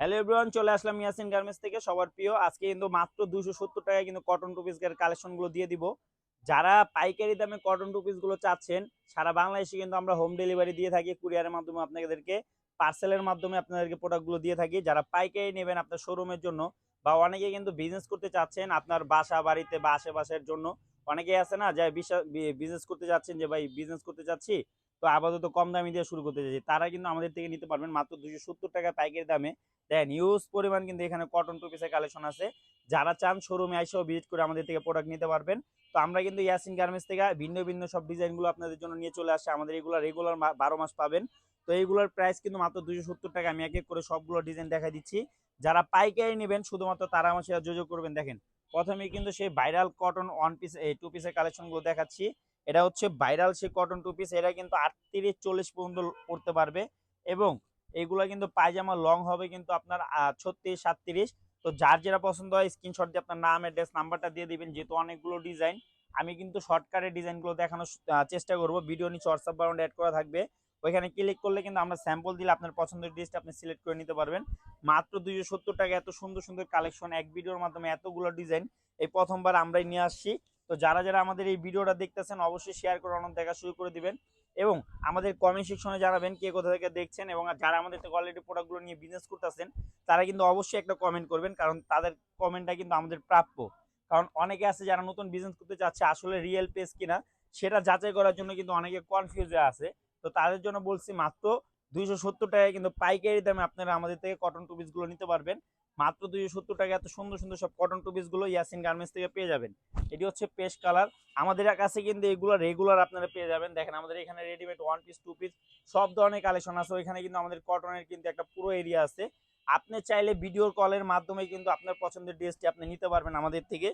Hello everyone চলে আসলাম Yasin garments থেকে। সবার প্রিয়, আজকে কিন্তু মাত্র দুশো সত্তর টাকায় কিন্তু কটন টু পিসের কালেকশনগুলো দিয়ে দিব। যারা পাইকারি দামে কটন টু পিসগুলো চাচ্ছেন, সারা বাংলাদেশে কিন্তু আমরা হোম ডেলিভারি দিয়ে থাকি কুরিয়ারের মাধ্যমে আপনাদেরকে পার্সেলের মাধ্যমে আপনাদেরকে প্রোডাক্টগুলো দিয়ে থাকি। যারা পাইকারি নেবেন আপনার শোরুমের জন্য, বা অনেকে কিন্তু বিজনেস করতে চাচ্ছেন আপনার বাসা, বাড়িতে বা আশেপাশের জন্য, অনেকেই আছে না, যারা বিজনেস করতে চাচ্ছেন যে, ভাই বিজনেস করতে চাচ্ছি? তো আপাতত কম দামি দিয়ে শুরু করতে চাচ্ছি তারা কিন্তু আমাদের থেকে নিতে পারবেন মাত্র দুশো সত্তর টাকা পাইকারি দামে। দেন ইউজ পরিমাণ কিন্তু এখানে কটন টু পিসের কালেকশন আছে। যারা চান শোরুমে এসেও ভিজিট করে আমাদের থেকে প্রোডাক্ট নিতে পারবেন। তো আমরা কিন্তু ইয়াসিন গার্মেন্টস থেকে ভিন্ন ভিন্ন সব ডিজাইনগুলো আপনাদের জন্য নিয়ে চলে আসে আমাদের এগুলো রেগুলার বারো মাস পাবেন। তো এইগুলোর প্রাইস কিন্তু মাত্র দুশো সত্তর টাকা। আমি এক এক করে সবগুলো ডিজাইন দেখাই দিচ্ছি। যারা পাইকারি নেবেন, শুধুমাত্র তারা আমার সাথে যোগাযোগ করবেন। দেখেন, প্রথমে কিন্তু সেই ভাইরাল কটন ওয়ান পিস এই টু পিসের কালেকশনগুলো দেখাচ্ছি। এটা হচ্ছে ভাইরাল সেই কটন টু পিস এটা কিন্তু আটত্রিশ চল্লিশ পর্যন্ত পড়তে পারবে এবং এগুলো কিন্তু পায়জামা লং হবে কিন্তু আপনার ছত্রিশ, সাতত্রিশ। তো যার যেটা পছন্দ হয় স্ক্রিনশট দিয়ে আপনার নাম অ্যাড্রেস নাম্বারটা দিয়ে দিবেন। যেহেতু অনেকগুলো ডিজাইন আমি কিন্তু শর্টকাটের ডিজাইনগুলো দেখানোর চেষ্টা করব। ভিডিও নিচে হোয়াটসঅ্যাপ বারাউন্ড অ্যাড করা থাকবে। ওইখানে ক্লিক করলে কিন্তু আমরা স্যাম্পল দিলে আপনার পছন্দের ড্রেসটা আপনি সিলেক্ট করে নিতে পারবেন। মাত্র দুইশো সত্তর টাকা এত সুন্দর সুন্দর কালেকশন এক ভিডিওর মাধ্যমে এতগুলো ডিজাইন এই প্রথমবার আমরাই নিয়ে আসছি। তো যারা যারা আমাদের এই ভিডিওটা দেখতেছেন, অবশ্যই শেয়ার করে অনেক দেখা শুরু করে দিবেন। এবং আমাদের কমেন্ট সেকশনে জানাবেন কে কোথা থেকে দেখছেন এবং যারা আমাদের থেকে অলরেডি প্রোডাক্টগুলো নিয়ে বিজনেস করতেছেন, তারা কিন্তু অবশ্যই একটা কমেন্ট করবেন, কারণ তাদের কমেন্টটা কিন্তু আমাদের প্রাপ্য। কারণ অনেকে আছে যারা নতুন বিজনেস করতে চাচ্ছে, আসলে রিয়েল পেজ কিনা, সেটা যাচাই করার জন্য কিন্তু অনেকে কনফিউজ আছে। তো তাদের জন্য বলছি মাত্র দুইশো সত্তর টাকায় কিন্তু পাইকারি দামে আপনারা আমাদের থেকে কটন টু গুলো নিতে পারবেন। মাত্র দুইশো সত্তর টাকা এত সুন্দর সুন্দর সব কটন টু গুলো ইয়াসিন গার্মেন্টস থেকে পেয়ে যাবেন। এটি হচ্ছে পেস্ট কালার। আমাদের কাছে কিন্তু এগুলো রেগুলার আপনারা পেয়ে যাবেন। দেখেন আমাদের এখানে readymade one piece two piece সব ধরনের কালেকশন আছে। ওইখানে কিন্তু আমাদের কটনের কিন্তু একটা পুরো এরিয়া আছে। আপনি চাইলে ভিডিও কলের মাধ্যমে কিন্তু আপনার পছন্দের ড্রেসটি আপনি নিতে পারবেন আমাদের থেকে।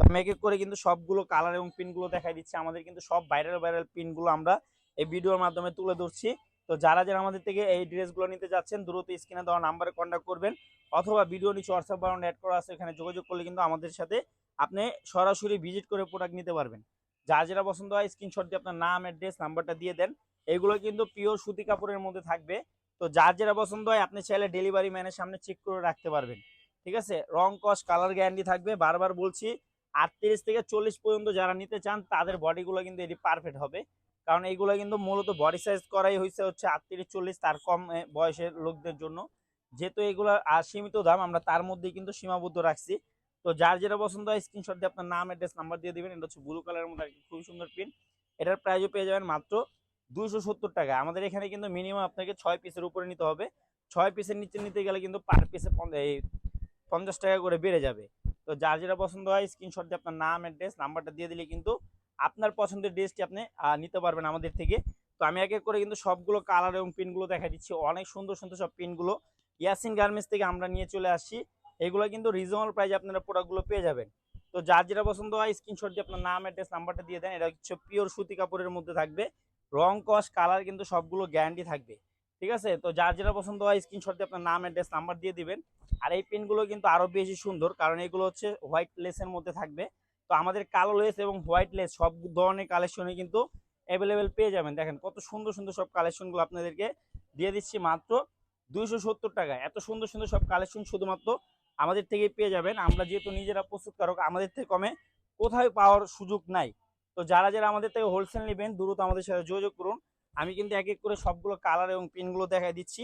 মেক করে কিন্তু সবগুলো কালার এবং পিনগুলো দেখাই দিচ্ছে। আমাদের কিন্তু সব ভাইরাল ভাইরাল পিনগুলো আমরা এই ভিডিওর মাধ্যমে তুলে ধরছি। তো যারা যারা আমাদের থেকে এই ড্রেসগুলো নিতে যাচ্ছেন, দ্রুত স্ক্রিনে দেওয়া নাম্বারে কন্ট্যাক্ট করবেন অথবা ভিডিও নিচে হোয়াটসঅ্যাপ বারাউন্ড অ্যাড করা আছে এখানে যোগাযোগ করলে কিন্তু আমাদের সাথে আপনি সরাসরি ভিজিট করে প্রোডাক্ট নিতে পারবেন। যার যেটা পছন্দ হয় স্ক্রিনশট দিয়ে আপনার নাম অ্যাড্রেস নাম্বারটা দিয়ে দেন। এগুলো কিন্তু পিওর সুতি কাপড়ের মধ্যে থাকবে। তো যার যেটা পছন্দ হয়, আপনি চাইলে ডেলিভারি ম্যানের সামনে চেক করে রাখতে পারবেন। ঠিক আছে? রং, কস কালার গ্যারান্টি থাকবে। বারবার বলছি, আটত্রিশ থেকে চল্লিশ পর্যন্ত যারা নিতে চান, তাদের বডিগুলো কিন্তু এটি পারফেক্ট হবে। কারণ এইগুলো কিন্তু মূলত বডি সাইজ করাই হয়েছে হচ্ছে আটত্রিশ, চল্লিশ, তার কম বয়সের লোকদের জন্য। যেহেতু এগুলো সীমিত দাম, আমরা তার মধ্যেই কিন্তু সীমাবদ্ধ রাখছি। তো যার যেটা পছন্দ হয় স্ক্রিনশট দিয়ে আপনার নাম অ্যাড্রেস নাম্বার দিয়ে দিবেন। এটা হচ্ছে ব্লু কালারের মধ্যে খুবই সুন্দর প্রিন্ট এটার প্রাইজও পেয়ে যাবেন মাত্র দুইশো সত্তর টাকা। আমাদের এখানে কিন্তু মিনিমাম আপনাকে ছয় পিসের উপরে নিতে হবে। ছয় পিসের নিচে নিতে গেলে কিন্তু পার পিসে পঞ্চাশ টাকা করে বেড়ে যাবে। তো যার যেটা পছন্দ হয় স্ক্রিনশট দিয়ে আপনার নাম অ্যাড্রেস নাম্বারটা দিয়ে দিলে কিন্তু আপনার পছন্দের ড্রেসটি আপনি নিতে পারবেন আমাদের থেকে। তো আমি এক এক করে কিন্তু সবগুলো কালার এবং পিনগুলো দেখা দিচ্ছি। অনেক সুন্দর সুন্দর সব পিনগুলো ইয়াসিন গার্মেন্টস থেকে আমরা নিয়ে চলে আসছি। এগুলো কিন্তু রিজনেবল প্রাইসে আপনারা প্রোডাক্টগুলো পেয়ে যাবেন। তো যার যেটা পছন্দ হয় স্ক্রিনশট দিয়ে আপনার নাম অ্যাড্রেস নাম্বারটা দিয়ে দেন। এটা হচ্ছে পিওর সুতি কাপড়ের মধ্যে থাকবে। রং কস কালার কিন্তু সবগুলো গ্যারান্টি থাকবে। ঠিক আছে? তো যার যেটা পছন্দ হয় স্ক্রিনশট দিয়ে আপনার নাম অ্যাড্রেস নাম্বার দিয়ে দিবেন। আর এই পেনগুলো কিন্তু আরও বেশি সুন্দর, কারণ এগুলো হচ্ছে হোয়াইট লেসের মধ্যে থাকবে। তো আমাদের কালো লেস এবং হোয়াইট লেস সব ধরনের কালেকশনে কিন্তু অ্যাভেলেবেল পেয়ে যাবেন। দেখেন কত সুন্দর সুন্দর সব কালেকশনগুলো আপনাদেরকে দিয়ে দিচ্ছি মাত্র দুইশো সত্তর টাকা এত সুন্দর সুন্দর সব কালেকশন শুধুমাত্র আমাদের থেকেই পেয়ে যাবেন। আমরা যেহেতু নিজেরা প্রস্তুতকারক আমাদের থেকে কমে কোথায় পাওয়ার সুযোগ নাই। তো যারা যারা আমাদের থেকে হোলসেল নেবেন, দ্রুত আমাদের সাথে যোগাযোগ করুন। আমি কিন্তু এক এক করে সবগুলো কালার এবং পিনগুলো দেখাই দিচ্ছি।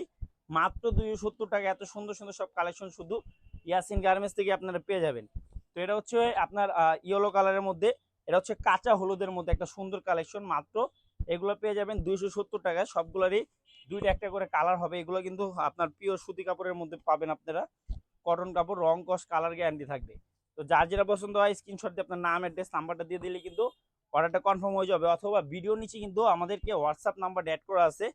মাত্র দুইশো সত্তর টাকা এত সুন্দর সুন্দর সব কালেকশন শুধু ইয়াসিন গার্মেন্টস থেকে আপনারা পেয়ে যাবেন। তো এটা হচ্ছে আপনার ইয়েলো কালারের মধ্যে, এটা হচ্ছে কাঁচা হলুদের মধ্যে একটা সুন্দর কালেকশন মাত্র। এগুলো পেয়ে যাবেন দুইশো সত্তর টাকায়। সবগুলোরই দুইটা একটা করে কালার হবে। এগুলো কিন্তু আপনার পিওর সুতি কাপড়ের মধ্যে পাবেন আপনারা। কটন কাপড়, রং কস কালার গ্যারান্টি থাকবে। তো যার যেটা পছন্দ হয় স্ক্রিনশট দিয়ে আপনার নাম অ্যাড্রেস নাম্বারটা দিয়ে দিলে কিন্তু অর্ডারটা কনফার্ম হয়ে যাবে। অথবা ভিডিও নিচে কিন্তু আমাদেরকে হোয়াটসঅ্যাপ নাম্বার অ্যাড করা আছে।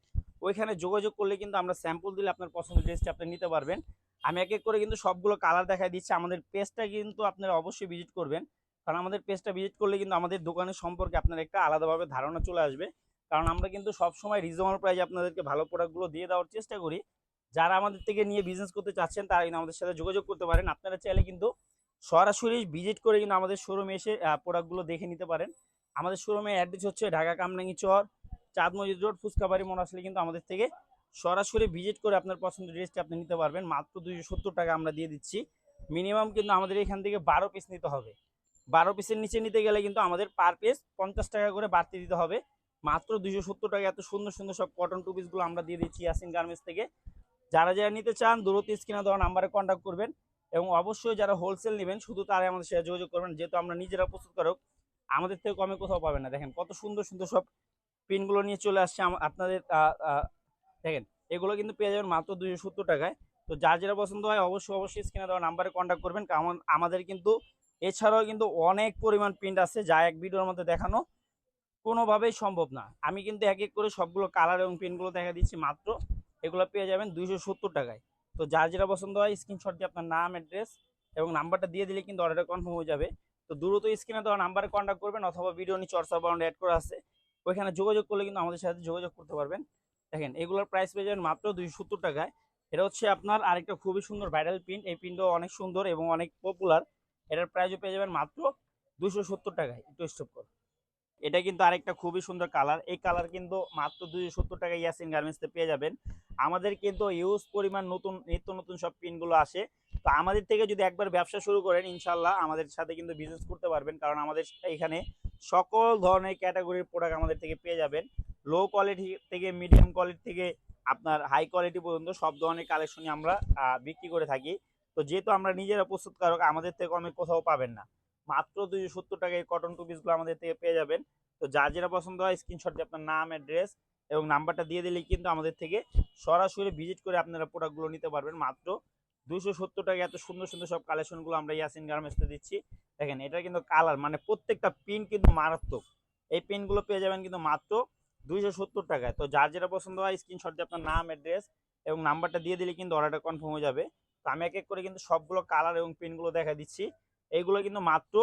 ওইখানে যোগাযোগ করলে কিন্তু আমরা স্যাম্পল দিলে আপনার পছন্দের ড্রেসটা আপনি নিতে পারবেন। আমি এক এক করে কিন্তু সবগুলো কালার দেখাই দিচ্ছি। আমাদের পেজটা কিন্তু আপনারা অবশ্যই ভিজিট করবেন। কারণ আমাদের পেজটা ভিজিট করলে কিন্তু আমাদের দোকানের সম্পর্কে আপনার একটা আলাদাভাবে ধারণা চলে আসবে। কারণ আমরা কিন্তু সবসময় রিজনেবল প্রাইসে আপনাদেরকে ভালো প্রোডাক্টগুলো দিয়ে দেওয়ার চেষ্টা করি। যারা আমাদের থেকে নিয়ে বিজনেস করতে চাচ্ছেন, তারা কিন্তু আমাদের সাথে যোগাযোগ করতে পারেন। আপনারা চাইলে কিন্তু সরাসরি ভিজিট করে কিন্তু আমাদের শোরুমে এসে প্রোডাক্টগুলো দেখে নিতে পারেন। আমাদের শোরুমে অ্যাড্রেস হচ্ছে ঢাকা কামরাঙ্গি চর চাঁদ মসজিদ রোড ফুচকাবাড়ি মনে আসলে কিন্তু আমাদের থেকে সরাসরি ভিজিট করে আপনার পছন্দের ড্রেসটি আপনি নিতে পারবেন। মাত্র দুইশো সত্তর টাকা আমরা দিয়ে দিচ্ছি। মিনিমাম কিন্তু আমাদের এখান থেকে বারো পিস নিতে হবে। বারো পিসের নিচে নিতে গেলে কিন্তু আমাদের পার পিস পঞ্চাশ টাকা করে বাড়তি দিতে হবে। মাত্র দুইশো সত্তর টাকা এত সুন্দর সুন্দর সব কটন টু পিসগুলো আমরা দিয়ে দিচ্ছি ইয়াসিন গার্মেন্টস থেকে। যারা যারা নিতে চান, দূরত্ব স্ক্রিনে দেওয়া নাম্বারে কন্ট্যাক্ট করবেন এবং অবশ্যই যারা হোলসেল নেবেন, শুধু তারাই আমাদের সাথে যোগাযোগ করবেন। যেহেতু আমরা নিজেরা প্রস্তুত করক, আমাদের থেকে কমে কোথাও পাবেন না। দেখেন কত সুন্দর সুন্দর সব পিনগুলো নিয়ে চলে আসছে আপনাদের দেখেন, এগুলো কিন্তু পেয়ে যাবেন মাত্র দুইশো সত্তর টাকায়। তো যার যেটা পছন্দ হয় অবশ্যই অবশ্যই স্ক্রিনে দেওয়া নাম্বারে কন্ট্যাক্ট করবেন। কারণ আমাদের কিন্তু, এছাড়াও কিন্তু অনেক পরিমাণ প্রিন্ট আছে যা এক ভিডিওর মধ্যে দেখানো কোনোভাবেই সম্ভব না। আমি কিন্তু এক এক করে সবগুলো কালার এবং প্রিন্টগুলো দেখা দিচ্ছি মাত্র। এগুলো পেয়ে যাবেন দুইশো সত্তর টাকায়। তো যার যেটা পছন্দ হয় স্ক্রিনশট দিয়ে আপনার নাম অ্যাড্রেস এবং নাম্বারটা দিয়ে দিলে কিন্তু অর্ডারটা কনফার্ম হয়ে যাবে। তো দ্রুত স্ক্রিনে দেওয়া নাম্বারে কন্ট্যাক্ট করবেন অথবা ভিডিও নিয়ে চর্চা বাউন্ড অ্যাড করা আছে। ওইখানে যোগাযোগ করলে কিন্তু আমাদের সাথে যোগাযোগ করতে পারবেন। দেখেন, এগুলোর প্রাইস পেয়ে যাবেন মাত্র দুইশো সত্তর টাকায়। এটা হচ্ছে আপনার আরেকটা খুবই সুন্দর ভাইরাল প্রিন্ট এই প্রিন্টও অনেক সুন্দর এবং অনেক পপুলার এটার প্রাইসও পেয়ে যাবেন মাত্র দুশো সত্তর টাকায়। একটু স্টপ করো এটা কিন্তু আরেকটা খুবই সুন্দর কালার এই কালার কিন্তু মাত্র দুইশো সত্তর টাকা ইয়াসিন গার্মেন্টসে পেয়ে যাবেন। আমাদের কিন্তু ইউজ পরিমাণ নতুন, নিত্য নতুন সব পিনগুলো আসে। তো আমাদের থেকে যদি একবার ব্যবসা শুরু করেন ইনশাল্লাহ আমাদের সাথে কিন্তু বিজনেস করতে পারবেন। কারণ আমাদের এখানে সকল ধরনের ক্যাটাগরির প্রোডাক্ট আমাদের থেকে পেয়ে যাবেন। লো কোয়ালিটি থেকে মিডিয়াম কোয়ালিটি থেকে আপনার হাই কোয়ালিটি পর্যন্ত সব ধরনের কালেকশনই আমরা বিক্রি করে থাকি। তো যেহেতু আমরা নিজেরা প্রস্তুতকারক, আমাদের থেকে কমে কোথাও পাবেন না। মাত্র দুইশো সত্তর টাকায় কটন টু পিসগুলো আমাদের থেকে পেয়ে যাবেন। তো যার যেটা পছন্দ হয় স্ক্রিনশট দিয়ে আপনার নাম অ্যাড্রেস এবং নাম্বারটা দিয়ে দিলেই কিন্তু আমাদের থেকে সরাসরি ভিজিট করে আপনারা প্রোডাক্টগুলো নিতে পারবেন। মাত্র দুইশো সত্তর টাকা এত সুন্দর সুন্দর সব কালেকশনগুলো আমরা ইয়াসিন গার্মেন্টসে দিচ্ছি। দেখেন, এটা কিন্তু কালার মানে প্রত্যেকটা পিন কিন্তু মারাত্মক। এই পিনগুলো পেয়ে যাবেন কিন্তু মাত্র দুইশো সত্তর টাকায়। তো যার যেটা পছন্দ হয় স্ক্রিনশট দিয়ে আপনার নাম অ্যাড্রেস এবং নাম্বারটা দিয়ে দিলে কিন্তু অর্ডারটা কনফার্ম হয়ে যাবে। তো আমি এক এক করে কিন্তু সবগুলো কালার এবং পিনগুলো দেখা দিচ্ছি। এইগুলো কিন্তু মাত্র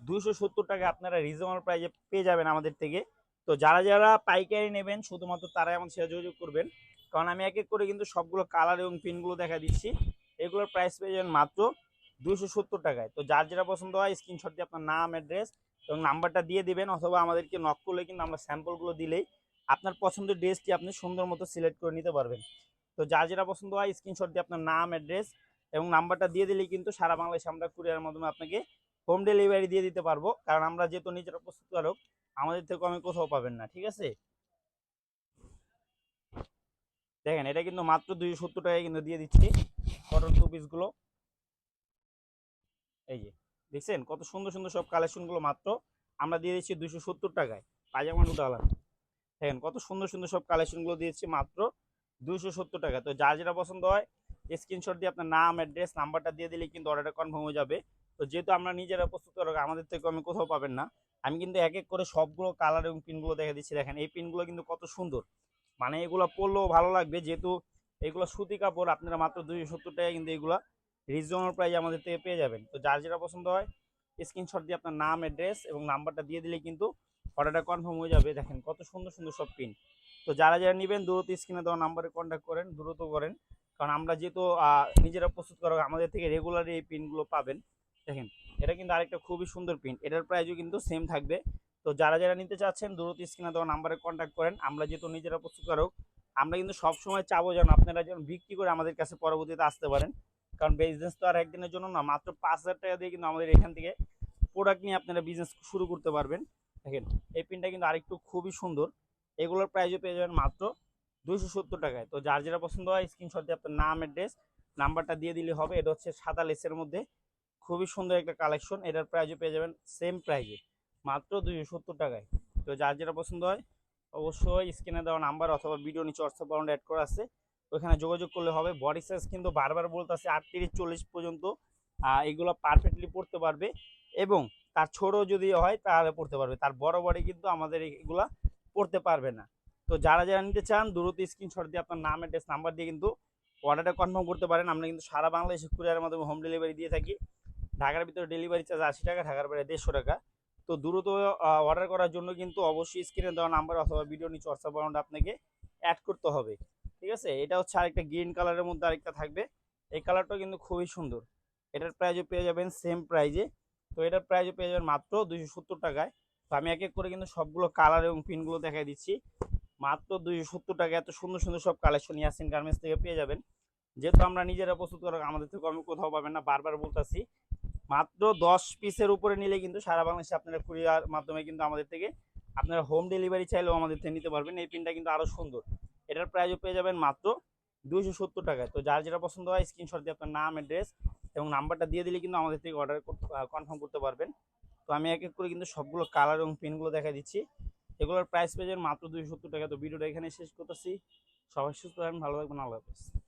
দুইশো সত্তর টাকা আপনারা রিজনেবল প্রাইজে পেয়ে যাবেন আমাদের থেকে। তো যারা যারা পাইকারি নেবেন, শুধুমাত্র তারাই আমাদের সাথে যোগাযোগ করবেন। কারণ আমি এক এক করে কিন্তু সবগুলো কালার এবং পিনগুলো দেখা দিচ্ছি। এগুলোর প্রাইস পেয়ে যাবেন মাত্র দুইশো সত্তর টাকায়। তো যার যেটা পছন্দ হয় স্ক্রিনশট দিয়ে আপনার নাম অ্যাড্রেস এবং নাম্বারটা দিয়ে দিবেন অথবা আমাদেরকে নক করলে কিন্তু আমরা স্যাম্পলগুলো দিলেই আপনার পছন্দের ড্রেসটি আপনি সুন্দর মতো সিলেক্ট করে নিতে পারবেন। তো যার যেটা পছন্দ হয় স্ক্রিনশট দিয়ে আপনার নাম অ্যাড্রেস এবং নাম্বারটা দিয়ে দিলেই কিন্তু সারা বাংলাদেশে আমরা কুরিয়ারের মাধ্যমে আপনাকে হোম ডেলিভারি দিয়ে দিতে পারব। কারণ আমরা যেহেতু নিজেরা প্রস্তুতকারক আমাদের থেকে কমে কোথাও পাবেন না, ঠিক আছে? দেখেন, এটা কিন্তু মাত্র দুইশো সত্তর টাকায় কিন্তু দিয়ে দিচ্ছি কটন টু পিসগুলো এই যে, দেখছেন? কত সুন্দর সুন্দর সব কালেকশনগুলো মাত্র। আমরা দিয়ে দিচ্ছি দুইশো সত্তর টাকায়। পাজামা উঠালাম দেখেন কত সুন্দর সুন্দর সব কালেকশনগুলো দিয়েছি মাত্র দুইশো সত্তর টাকা। তো যার যেটা পছন্দ হয় স্ক্রিনশট দিয়ে আপনার নাম অ্যাড্রেস নাম্বারটা দিয়ে দিলে কিন্তু অর্ডারটা কনফার্ম হয়ে যাবে। তো যেহেতু আমরা নিজেরা প্রস্তুত করো, আমাদের থেকে আমি কোথাও পাবেন না। আমি কিন্তু এক এক করে সবগুলো কালার এবং পিনগুলো দেখে দিচ্ছি। দেখেন এই পিনগুলো কিন্তু কত সুন্দর। মানে এগুলো পরলেও ভালো লাগবে। যেহেতু এগুলো সুতি কাপড়, আপনারা মাত্র দুইশো সত্তর টাকা কিন্তু এগুলো রিজনেবল প্রাইজ আমাদের থেকে পেয়ে যাবেন। তো যার যেটা পছন্দ হয় স্ক্রিনশট দিয়ে আপনার নাম অ্যাড্রেস এবং নাম্বারটা দিয়ে দিলে কিন্তু অর্ডারটা কনফার্ম হয়ে যাবে। দেখেন কত সুন্দর সুন্দর সব পিন তো যারা যারা নেবেন, দ্রুত স্ক্রিনে দেওয়া নাম্বারে কন্ট্যাক্ট করেন, দ্রুত করেন। কারণ আমরা যেহেতু নিজেরা প্রস্তুত করা আমাদের থেকে রেগুলারই এই পিনগুলো পাবেন। দেখেন, এটা কিন্তু আরেকটা খুবই সুন্দর প্রিন্ট এটার প্রাইজও কিন্তু সেম থাকবে। তো যারা যারা নিতে চাচ্ছেন, দ্রুত স্ক্রিনে দেওয়া নাম্বারে কন্ট্যাক্ট করেন। আমরা যেহেতু নিজেরা প্রস্তুতকারক আমরা কিন্তু সবসময় চাবো যেন আপনারা যেন বিক্রি করে আমাদের কাছে পরবর্তীতে আসতে পারেন। কারণ বিজনেস তো আর একদিনের জন্য না, মাত্র পাঁচ হাজার টাকা দিয়ে কিন্তু আমাদের এখান থেকে প্রোডাক্ট নিয়ে আপনারা বিজনেস শুরু করতে পারবেন। দেখেন, এই পিনটা কিন্তু আরেকটু খুবই সুন্দর। এগুলোর প্রাইসও পেয়ে যাবেন মাত্র দুইশো সত্তর টাকায়। তো যার যেটা পছন্দ হয় স্ক্রিনশট দিয়ে আপনার নাম অ্যাড্রেস নাম্বারটা দিয়ে দিলে হবে। এটা হচ্ছে সাদা লেসের মধ্যে। খুবই সুন্দর একটা কালেকশন এটার প্রাইজও পেয়ে যাবেন সেম প্রাইজে মাত্র দুইশো সত্তর টাকায়। তো যার যেটা পছন্দ হয়, অবশ্যই স্ক্রিনে দেওয়া নাম্বার অথবা ভিডিও নিচে হোয়াটসঅ্যাপ বাউন্ড অ্যাড করা আছে। ওইখানে যোগাযোগ করলে হবে। বডি সাইজ কিন্তু বারবার বলতেছে আটত্রিশ চল্লিশ পর্যন্ত। এগুলো পারফেক্টলি পড়তে পারবে। এবং তার ছোট যদি হয় তাহলে পড়তে পারবে। তার বড় বডি কিন্তু আমাদের এগুলা পড়তে পারবে না। তো যারা যারা নিতে চান দ্রুত স্ক্রিনশট দিয়ে আপনার নাম অ্যাড্রেস নাম্বার দিয়ে কিন্তু অর্ডারটা কনফার্ম করতে পারেন। আমরা কিন্তু সারা বাংলাদেশে কুরিয়ারের মাধ্যমে হোম ডেলিভারি দিয়ে থাকি। ঢাকার ভিতরে ডেলিভারি চার্জ আশি টাকা, ঢাকার বাইরে দেড়শো টাকা। তো দ্রুত অর্ডার করার জন্য কিন্তু অবশ্যই স্ক্রিনে দেওয়া নাম্বার অথবা ভিডিও নিচে হোয়াটসঅ্যাপ অ্যাকাউন্ট আপনাকে অ্যাড করতে হবে। ঠিক আছে? এটা হচ্ছে আরেকটা গ্রিন কালারের মধ্যে আরেকটা থাকবে। এই কালারটাও কিন্তু খুবই সুন্দর। এটার প্রাইজও পেয়ে যাবেন সেম প্রাইজে তো এটার প্রাইজও পেয়ে যাবেন মাত্র দুইশো সত্তর টাকায়। তো আমি এক এক করে কিন্তু সবগুলো কালার এবং পিনগুলো দেখাই দিচ্ছি। মাত্র দুইশো সত্তর টাকা এত সুন্দর সুন্দর সব কালেকশন ইয়াসিন গার্মেন্টস থেকে পেয়ে যাবেন। যেহেতু আমরা নিজেরা প্রস্তুত করা, আমাদের থেকে আমি কোথাও পাবেন না, বারবার বলতাছি। মাত্র দশ পিসের উপরে নিলে কিন্তু সারা বাংলাদেশে আপনারা কুরিয়ার মাধ্যমে কিন্তু আমাদের থেকে আপনারা হোম ডেলিভারি চাইলেও আমাদের থেকে নিতে পারবেন। এই পিনটা কিন্তু আরও সুন্দর। এটার প্রাইসও পেয়ে যাবেন মাত্র দুইশো সত্তর টাকায়। তো যার যেটা পছন্দ হয় স্ক্রিনশট দিয়ে আপনার নাম অ্যাড্রেস এবং নাম্বারটা দিয়ে দিলে কিন্তু আমাদের থেকে অর্ডার কনফার্ম করতে পারবেন। তো আমি এক এক করে কিন্তু সবগুলো কালার এবং পেনগুলো দেখা দিচ্ছি। এগুলোর প্রাইস পেয়েছেন মাত্র দুইশো সত্তর টাকা। তো ভিডিওটা এখানে শেষ করতেছি। সবাই সুস্থ থাকবেন, ভালো থাকবেন। আল্লাহ হাফেজ।